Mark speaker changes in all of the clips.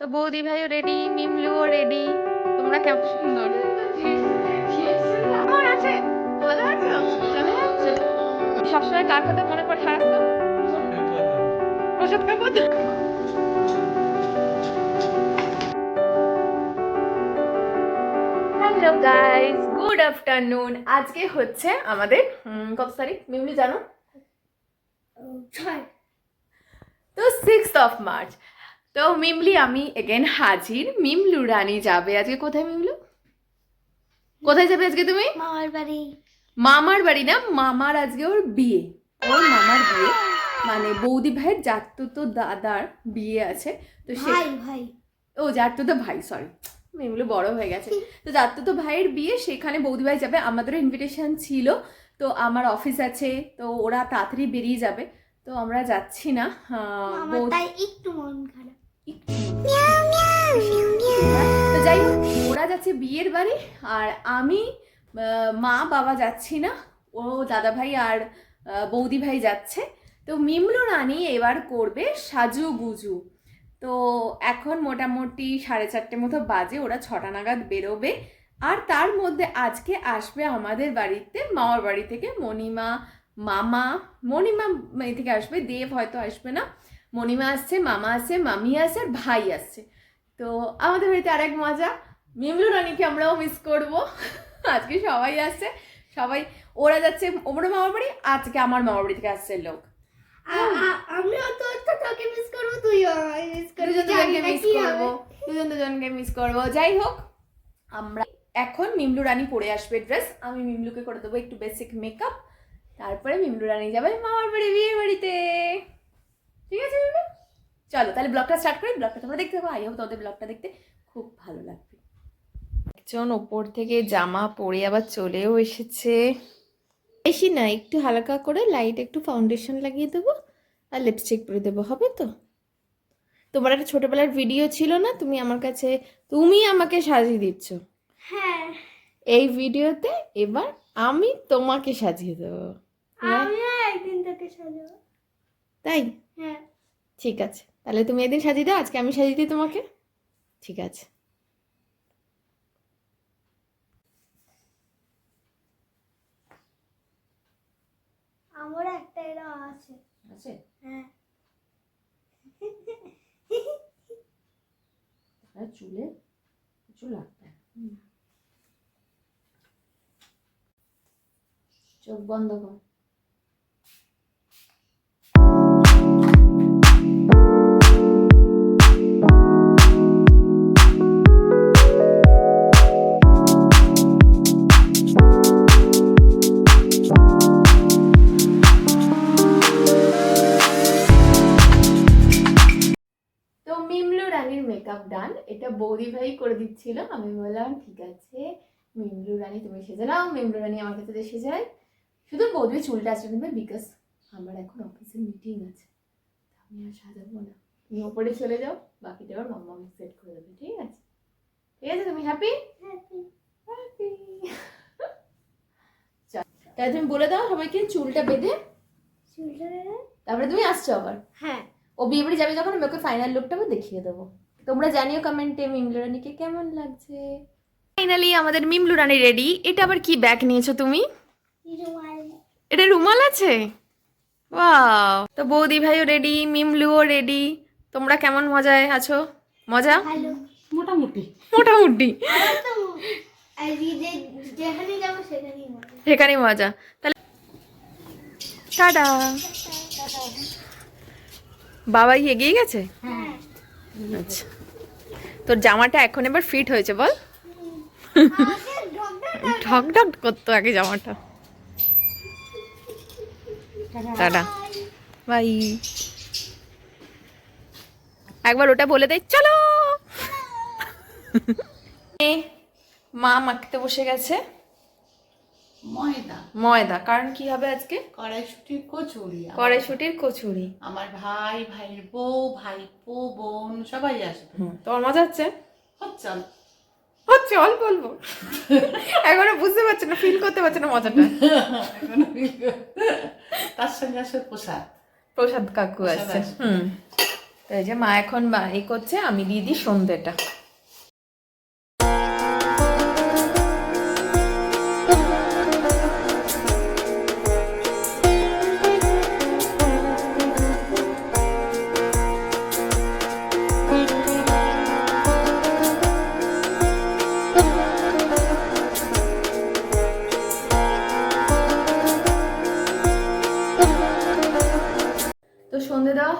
Speaker 1: তো বৌদি ভাইও রেডি মিমলুও রেডি তোমরা কেমন সুন্দর?
Speaker 2: আমার আছে? ভালো আছো? চলে যাচ্ছে?
Speaker 1: সবসময় কার কথা মনে পড়ে?
Speaker 2: প্রসাদ খাব
Speaker 1: হ্যালো গাইস গুড আফটারনুন আজকে হচ্ছে আমাদের কত তারিখ? মিমলি জানো?
Speaker 2: ছয়।
Speaker 1: তো সিক্সথ অফ মার্চ তো মিমলি আমি এগেন হাজির। মিমলু রানী যাবে আজকে। কোথায় মিমলু? কোথায় যাবে আজকে তুমি?
Speaker 2: মামার বাড়ি।
Speaker 1: মামার বাড়ি না? মামার আজকে ওর বিয়ে। ওর মামার বিয়ে। মানে বৌদি ভাইয়ের জাতুতো দাদার বিয়ে আছে। তো সে
Speaker 2: ভাই ভাই।
Speaker 1: ও জাতুতো ভাই সরি এগুলো বড় হয়ে গেছে। তো জাতুতো ভাইয়ের বিয়ে সেখানে বৌদি ভাই যাবে। আমাদেরও ইনভিটেশন ছিল। তো আমার অফিস আছে। তো ওরা তাড়াতাড়ি বেরিয়ে যাবে। তো আমরা যাচ্ছি না।
Speaker 2: তাই একটু মন খারাপ।
Speaker 1: তো যাই হোক, ওরা যাচ্ছে বিয়ের বাড়ি, আর আমি মা, বাবা যাচ্ছি না, ও দাদা ভাই আর বৌদি ভাই যাচ্ছে। তো মিমলু রানী এবার করবে সাজু গুজু। তো এখন মোটামুটি সাড়ে চারটে মতো বাজে, ওরা ছটা নাগাদ বেরোবে। আর তার মধ্যে আজকে আসবে আমাদের বাড়িতে, মামার বাড়ি থেকে মণিমা, মামা, মণিমা থেকে আসবে, দেব হয়তো আসবে না। মণিমা আসছে মামা আসছে মামি আসছে আর ভাই আসছে। তো আমাদের বাড়িতে আরেক মজা মিমলু রানীকে আমরাও মিস করব। আজকে সবাই আসছে সবাই ওরা যাচ্ছে ওমরা মামার বাড়ি আজকে আমার মামার বাড়ি থেকে আসছে লোক।
Speaker 2: আমিও তো তো তোকে মিস করব তুইও মিস করবি
Speaker 1: দুজন দুজনকে মিস করব দুজন দুজনকে মিস করব। যাই হোক আমরা এখন মিমলু রানী পরে আসবে ড্রেস আমি মিমলুকে করে দেবো একটু বেসিক মেকআপ তারপরে মিমলু রানী যাবে মামার বাড়ি বিয়ে বাড়িতে। ঠিক আছে চলো তাহলে ব্লগটা স্টার্ট করি ব্লগটা তোমরা দেখতে পাবো আই হোপ তোমাদের ব্লগটা দেখতে খুব ভালো লাগবে। একজন ওপর থেকে জামা পরে আবার চলেও এসেছে। বেশি না একটু হালকা করে লাইট একটু ফাউন্ডেশন লাগিয়ে দেবো আর লিপস্টিক পরে দেবো হবে তো? তোমার একটা ছোটবেলার ভিডিও ছিল না তুমি আমার কাছে তুমি আমাকে সাজিয়ে দিচ্ছ।
Speaker 2: হ্যাঁ।
Speaker 1: এই ভিডিওতে এবার আমি তোমাকে সাজিয়ে দেবো। হ্যাঁ?
Speaker 2: আমিও একদিন তোকে সাজাবো।
Speaker 1: তাই?
Speaker 2: হ্যাঁ।
Speaker 1: ঠিক আছে। তাহলে তুমি এদিন সাজিয়ে দাও আজকে আমি সাজিয়ে দিই তোমাকে। ঠিক আছে।
Speaker 2: আমার একটা এরা আছে।
Speaker 1: আছে?
Speaker 2: হ্যাঁ।
Speaker 1: চুলে কিছু লাগবে? চোখ বন্ধ কর। করে দিচ্ছিল। আমি বললাম ঠিক আছে মিমলু রানী তুমি সেজে নাও মিমলু রানী আমার কাছে সেজে নেয়। শুধু বৌদি চুলটা আসবে নেবে বিকজ আমার এখন অফিসে মিটিং আছে। আমি আর সাজাবো না। তুমি ওপরে চলে যাও বাকিটা আবার মাম্মা আমি সেট করে দেবে ঠিক আছে? ঠিক আছে তুমি হ্যাপি হ্যাপি তাহলে তুমি বলে দাও সবাইকে চুলটা বেঁধে।
Speaker 2: চুলটা বেঁধে?
Speaker 1: তারপরে তুমি আসছো আবার।
Speaker 2: হ্যাঁ।
Speaker 1: ও বিয়ে বাড়ি যাবে যখন আমি ওকে ফাইনাল লুকটা আমি দেখিয়ে দেবো। তোমরা জানিও কমেন্টে মিমলু রানীকে কেমন লাগছে? ফাইনালি আমাদের মিমলু রানী রেডি এটা আবার কি ব্যাগ নিয়েছো তুমি? এটা রুমাল আছে? ওয়াও তো বৌদি ভাইও রেডি মিমলুও রেডি তোমরা কেমন মজায় আছো? মজা?
Speaker 3: মোটামুটি।
Speaker 1: মোটামুটি।
Speaker 2: সেখানেই মজা।
Speaker 1: তাহলে টাটা। বাবা কি এগিয়ে গেছে?
Speaker 2: হ্যাঁ।
Speaker 1: আচ্ছা। তোর জামাটা এখন এবার ফিট হয়েছে বল।
Speaker 2: ঢক
Speaker 1: ঠক করতো আগে জামাটা। টাটা। বাই। একবার ওটা বলে দেয় চলো। মা মাখতে বসে গেছে।
Speaker 3: ময়দা।
Speaker 1: ময়দা। কারণ কি হবে আজকে?
Speaker 3: কড়াইশুটির কচুরি।
Speaker 1: কড়াইশুটির কচুরি।
Speaker 3: আমার ভাই ভাইয়ের বউ ভাইপো বোন সবাই আসবে।
Speaker 1: তোমার মজা হচ্ছে?
Speaker 3: হচ্ছে
Speaker 1: হচ্ছে অল্প অল্প। এখনও বুঝতে পারছ না ফিল করতে পারছ না মজাটা।
Speaker 3: এখন তার সঙ্গে আসবে প্রসাদ।
Speaker 1: প্রসাদ কাকু আসছে হুম। এই যে মা এখন বা- ই করছে আমি দিয়ে দিই সন্ধ্যেটা।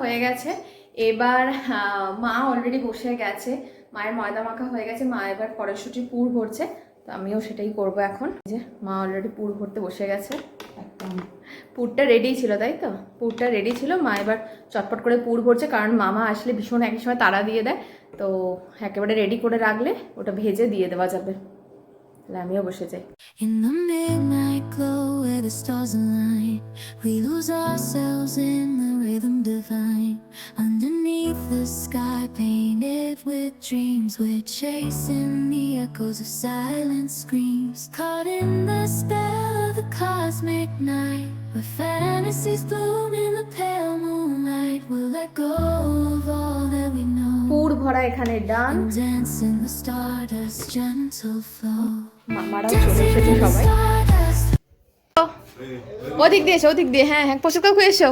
Speaker 1: হয়ে গেছে। এবার মা অলরেডি বসে গেছে। মায়ের ময়দা মাখা হয়ে গেছে। মা এবার কড়াইশুটি পুর ভরছে। তো আমিও সেটাই করব এখন। যে মা অলরেডি পুর ভরতে বসে গেছে। পুরটা রেডি ছিল তাই তো? পুরটা রেডি ছিল। মা এবার চটপট করে পুর ভরছে। কারণ মামা আসলে ভীষণ একই সময় তাড়া দিয়ে দেয়। তো একেবারে রেডি করে রাখলে ওটা ভেজে দিয়ে দেওয়া যাবে। তাহলে আমিও বসে যাই।
Speaker 4: Where the stars align, we lose ourselves in the rhythm divine. Underneath the sky painted with dreams, we're chasing the echoes of silent screams. Caught in the spell of the cosmic night, where fantasies bloom in the pale moonlight. We'll let go of all that we know.
Speaker 1: পুর ভরা এখানে ডান
Speaker 4: And dance in the stardust gentle flow.
Speaker 1: মামারাও চলে এসেছে সবাই. ওদিক দিয়ে এসো ওদিক দিয়ে হ্যাঁ হ্যাঁ পোশাক কাকু এসো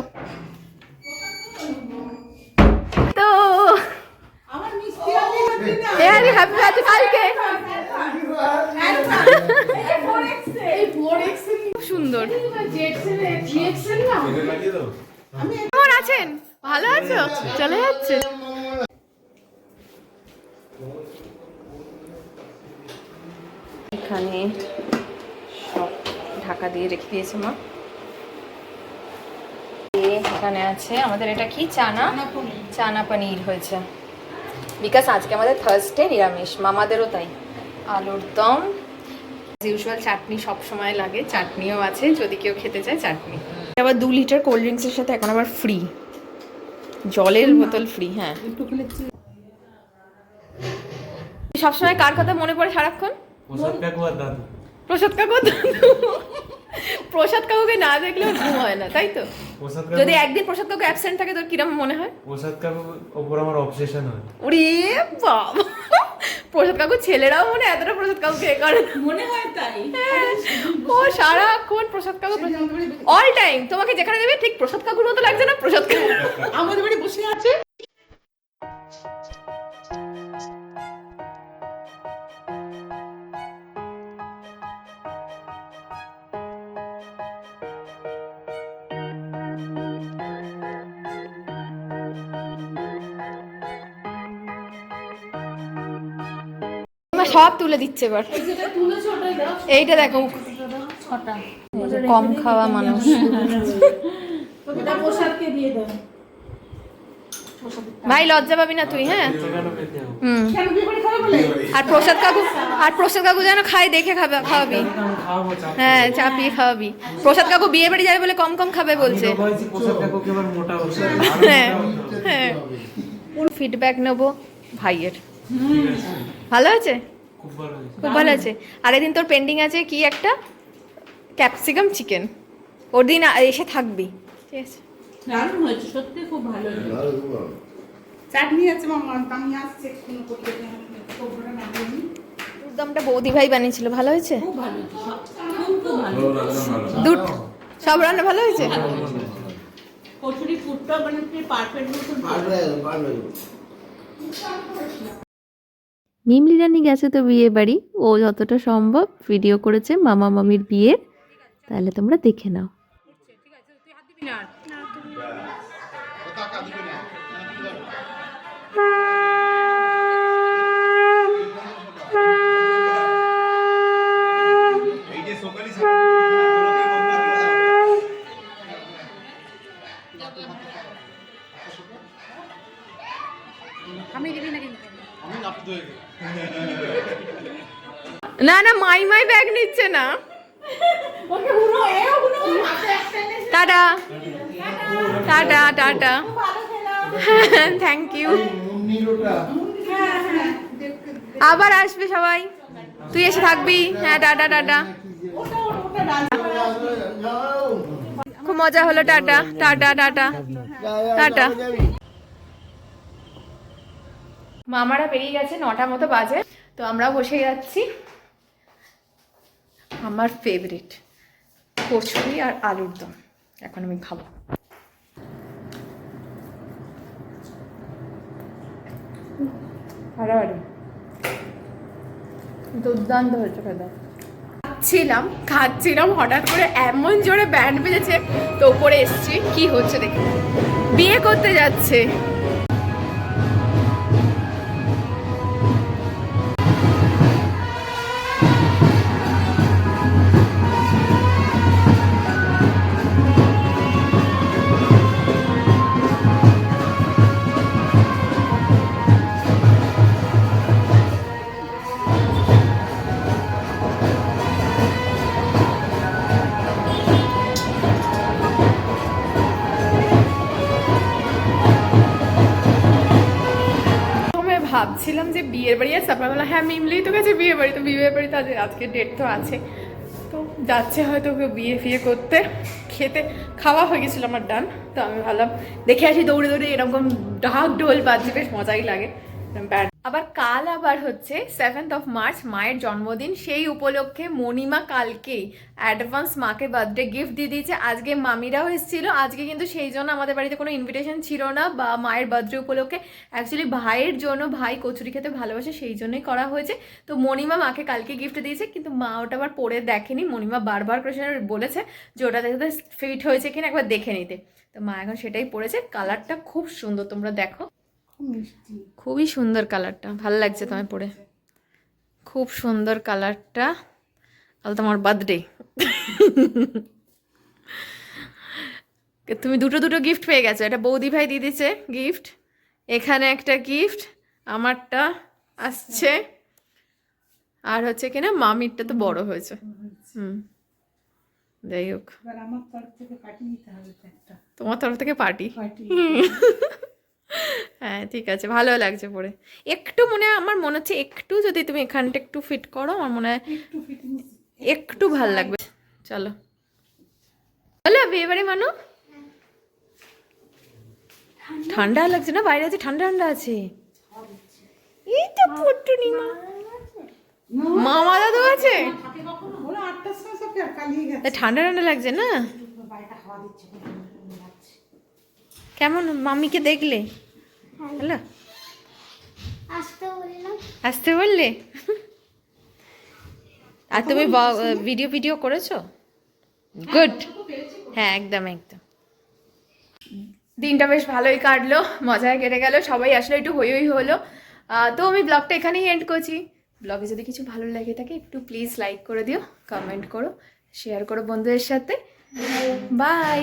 Speaker 1: এ আরে হ্যাপি বার্থডে কালকে। খুব সুন্দর। কেমন আছেন? ভালো আছো? চলে যাচ্ছে। এখানে সব ঢাকা দিয়ে রেখে দিয়েছে মা। এখানে আছে আমাদের এটা কি? চানা? চানা পনির হয়েছে। বিকাশ আজকে আমাদের থার্সডে নিরামিষ। মামাদেরও তাই। আলুর দম। ইউজুয়াল চাটনি সব সময় লাগে। চাটনিও আছে যদি কেউ খেতে চায় চাটনি। আবার দু লিটার কোল্ড ড্রিঙ্কসের সাথে এখন আবার ফ্রি জলের বোতল ফ্রি হ্যাঁ। সবসময় কার কথা মনে পড়ে সারাক্ষণ?
Speaker 5: প্রসাদ কাকু আর দাদু।
Speaker 1: প্রসাদ কাকু তো- প্রসাদ কাকুকে না দেখলেও ঘুম হয় না তাই তো?
Speaker 5: প্রসাদ
Speaker 1: যদি একদিন প্রসাদ কাকু অ্যাবসেন্ট থাকে তোর কিরম মনে হয়?
Speaker 5: প্রসাদ কাকুর ওপর আমার অবসেশন হয়।
Speaker 1: ওরে বাবা! প্রসাদ কাকু ছেলেরাও মনে হয় এতটা প্রসাদ কাকুকে এ করে।
Speaker 3: মনে হয় তাই।
Speaker 1: হ্যাঁ, ও সারাক্ষণ প্রসাদ কাকু অল টাইম তোমাকে যেখানে দেবে ঠিক প্রসাদ কাকুর মতো লাগছে না প্রসাদ কাকু
Speaker 3: আমাদের বাড়ি বসে আছে।
Speaker 1: আমার সব তুলে দিচ্ছে এবার। এইটা দেখো। কম খাওয়া মানুষ। ভাই, লজ্জা পাবি না তুই হ্যাঁ? হুম। আর প্রসাদ কাকু, আর প্রসাদ কাকু যেন খাই দেখে খাওয়াবি। হ্যাঁ চাপিয়ে খাওয়াবি। প্রসাদ কাকু বিয়ে বাড়ি যাবে বলে কম কম খাবে বলছে। হ্যাঁ হ্যাঁ। ফিডব্যাক নেব ভাইয়ের। ভালো আছে
Speaker 5: খুব ভালো
Speaker 1: আছে আর এদিন তোর পেন্ডিং আছে কি একটা? ক্যাপসিকাম চিকেন ওর দিন এসে থাকবি। ঠিক আছে।
Speaker 3: দারুণ হয়েছে সত্যি খুব ভালো চাটনি আছে আমি আসছি এক্ষুনি করতে খুব ভালো লাগেনি।
Speaker 1: দুধদমটা বৌদি ভাই বানিয়েছিল ভালো হয়েছে?
Speaker 3: খুব ভালো হয়েছে সব খুব খুব ভালো
Speaker 1: দুধ সব রান্না ভালো হয়েছে?
Speaker 3: কচুরি মানে পারফেক্ট
Speaker 6: মিমলি রানি গেছে তো বিয়ে বাড়ি। ও যতটা সম্ভব ভিডিও করেছে মামা মামির বিয়ের তাহলে তোমরা দেখে নাও।
Speaker 1: না না মাই মাই ব্যাগ নিচ্ছে না। Tata. Tata tata. Thank you আবার আসবে সবাই। তুই এসে থাকবি। হ্যাঁ টাটা টাটা। খুব মজা হলো টাটা। Tata tata. টাটা। মামারা বেরিয়ে গেছে নটা মতো বাজে তো আমরাও বসে যাচ্ছি। আমার ফেভারিট কচুরি আর আলুর দম। এখন আমি খাব। হারাহারি দুর্দান্ত হয়েছে খেতে। খাচ্ছিলাম খাচ্ছিলাম হঠাৎ করে এমন জোরে ব্যান্ড বেজেছে তো উপরে এসছি। কি হচ্ছে দেখি। বিয়ে করতে যাচ্ছে। ভাবছিলাম যে বিয়ের বাড়ি আপনার বললাম হ্যাঁ মিমলেই তো গেছে বিয়ে বাড়ি, তো বিয়ে বাড়ি তাদের আজ- আজকে ডেট তো আছে। তো যাচ্ছে হয়তো কেউ বিয়ে ফিয়ে করতে, খেতে, খাওয়া হয়ে গেছিল আমার ডান তো আমি ভাবলাম, দেখে আসি দৌড়ে দৌড়ে এরকম ঢাক ঢোল বাজছে, বেশ মজাই লাগে। ব্যাড আবার কাল আবার হচ্ছে সেভেন্থ অফ মার্চ মায়ের জন্মদিন। সেই উপলক্ষে মণিমা কালকেই অ্যাডভান্স মাকে বার্থডে গিফট দিয়ে দিয়েছে। আজকে মামিরাও এসেছিল। আজকে কিন্তু সেই জন্য আমাদের বাড়িতে কোনো ইনভিটেশন ছিল না বা মায়ের বার্থডে উপলক্ষে। অ্যাকচুয়ালি ভাইয়ের জন্য ভাই কচুরি খেতে ভালোবাসে, সেই জন্যই করা হয়েছে। তো মণিমা মাকে কালকে গিফট দিয়েছে, কিন্তু মা ওটা আবার পরে দেখেনি। মণিমা বারবার করে বলেছে যে ওটা দেখতে ফিট হয়েছে কিনা একবার দেখে নিতে। তো মা এখন সেটাই পড়েছে কালারটা খুব সুন্দর, তোমরা দেখো। খুবই সুন্দর কালারটা। ভালো লাগছে তোমায় পরে। খুব সুন্দর কালারটা। আর তোমার বার্থডে তুমি দুটো দুটো গিফট পেয়ে গেছো। এটা বৌদি ভাই দিয়ে দিচ্ছে গিফট এখানে একটা গিফট আমারটা আসছে। আর হচ্ছে কিনা মামিরটা তো বড় হয়েছে। হুম। যাই হোক। তোমার তরফ থেকে পার্টি হ্যাঁ ঠিক আছে ভালো লাগছে পরে একটু মনে আমার মনে হচ্ছে একটু যদি তুমি এখানটা একটু ফিট করো আমার মনে হয়
Speaker 3: একটু
Speaker 1: ভালো লাগবে। চলো। বলো বিয়ে বাড়ি মানু? ঠান্ডা লাগছে। না? বাইরে আছে ঠান্ডা ঠান্ডা আছে। এই তো পুটুনি মা। মামা দাদু আছে? ঠান্ডা ঠান্ডা লাগছে না? কেমন মাম্মিকে দেখলে? হ্যালো?
Speaker 2: আসতে বললাম।
Speaker 1: আসতে বললে? আর তুমি ভিডিও ভিডিও করেছ? গুড হ্যাঁ একদম একদম। দিনটা বেশ ভালোই কাটলো মজায় কেটে গেল সবাই আসলে একটু হই হই হলো। তো আমি ব্লগটা এখানেই এন্ড করছি। ব্লগে যদি কিছু ভালো লাগে থাকে একটু প্লিজ লাইক করে দিও কমেন্ট করো শেয়ার করো বন্ধুদের সাথে। বাই